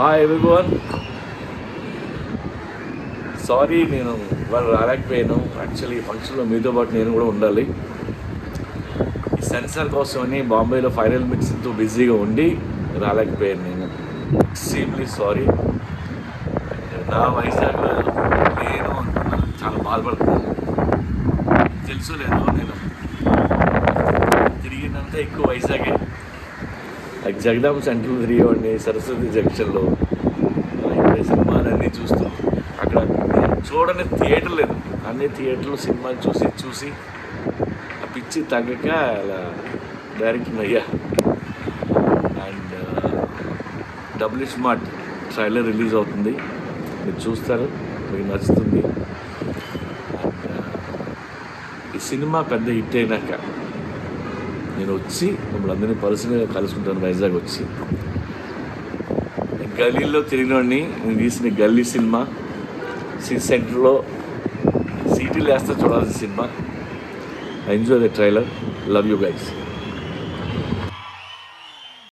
Hi everyone sorry నేను వాళ్ళు రాలేకపోయాను. Actually ఫంక్షన్లో మీతో పాటు నేను కూడా ఉండాలి. ఈ సెన్సార్ కోసమని బాంబేలో ఫైనల్ మిక్సింగ్తో బిజీగా ఉండి రాలేకపోయాను నేను. ఎక్స్ట్రీమ్లీ సారీ నా వైజాగ్లో నేను చాలా బాధపడుతున్నాను. తెలుసు లేదు నేను. తిరిగినంత ఎక్కువ వైజాగే. జగదాం సెంట్రల్ తిరిగేవాడిని సరస్వతి జంక్షన్లో. ఇక్కడ సినిమాలన్నీ చూస్తూ అక్కడ చూడని థియేటర్ లేదు. అన్ని థియేటర్లో సినిమాలు చూసి చూసి ఆ పిచ్చి తగ్గక అలా డైరెక్టర్ అయ్యా. And W smart trailer release అవుతుంది. మీరు చూస్తారు మీకు నచ్చుతుంది. ఈ సినిమా పెద్ద హిట్ అయినాక నేను వచ్చి మిమ్మల్ని అందరినీ పర్సనల్గా కలుసుకుంటాను. వైజాగ్ వచ్చి. గల్లీలో తిరిగినోడిని నేను తీసిన గల్లీ సినిమా సిటీ సెంటర్లో సీటీలు వేస్తే చూడాల్సిన cinema. Enjoy the trailer love you guys